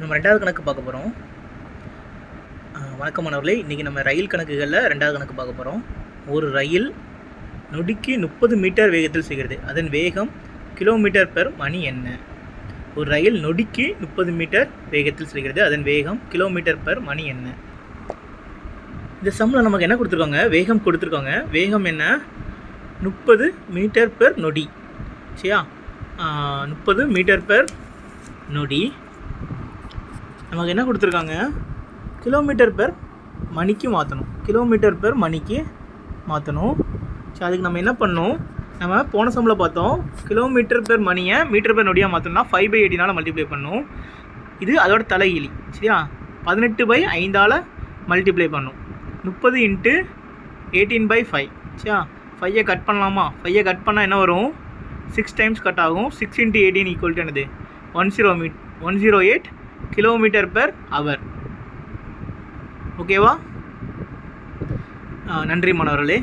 நம்ம ரெண்டாவது கணக்கு பார்க்க போகிறோம் வணக்கம் மாணவர்களே. இன்றைக்கி நம்ம ரயில் கணக்குகளில் ரெண்டாவது கணக்கு பார்க்க போகிறோம் ஒரு ரயில் நொடிக்கு முப்பது மீட்டர் வேகத்தில் செய்கிறது அதன் வேகம் கிலோமீட்டர் பெர் மணி என்ன? ஒரு ரயில் நொடிக்கு முப்பது மீட்டர் வேகத்தில் செல்கிறது. அதன் வேகம் கிலோமீட்டர் பெர் மணி என்ன? இந்த சம்மில் நமக்கு என்ன கொடுத்துருக்காங்க? வேகம் கொடுத்துருக்காங்க. வேகம் என்ன? முப்பது மீட்டர் பெர் நொடி. சரியா? முப்பது மீட்டர் பெர் நொடி. நமக்கு என்ன கொடுத்துருக்காங்க? கிலோமீட்டர் பெர் மணிக்கு மாற்றணும் கிலோமீட்டர் பெர் மணிக்கு மாற்றணும் சரி அதுக்கு நம்ம என்ன பண்ணணும்? நம்ம போன சம்பளம் பார்த்தோம் கிலோமீட்டர் பெர் மணியை மீட்டர் பெர் நொடியாக மாற்றணும்னா ஃபைவ் பை எயிட்டினால் மல்டிப்ளை பண்ணணும் இது அதோட தலைகிலி சரியா? பதினெட்டு பை ஐந்தால் மல்டிப்ளை பண்ணும். முப்பது இன்ட்டு எயிட்டீன் பை ஃபைவ் சரியா? ஃபையை கட் பண்ணலாமா? ஃபையை கட் பண்ணால் என்ன வரும்? சிக்ஸ் டைம்ஸ் கட் ஆகும். Six into eighteen equal to என்னது? One zero meet one zero eight kilometre per hour ஓகேவா நன்றி மாணவர்களே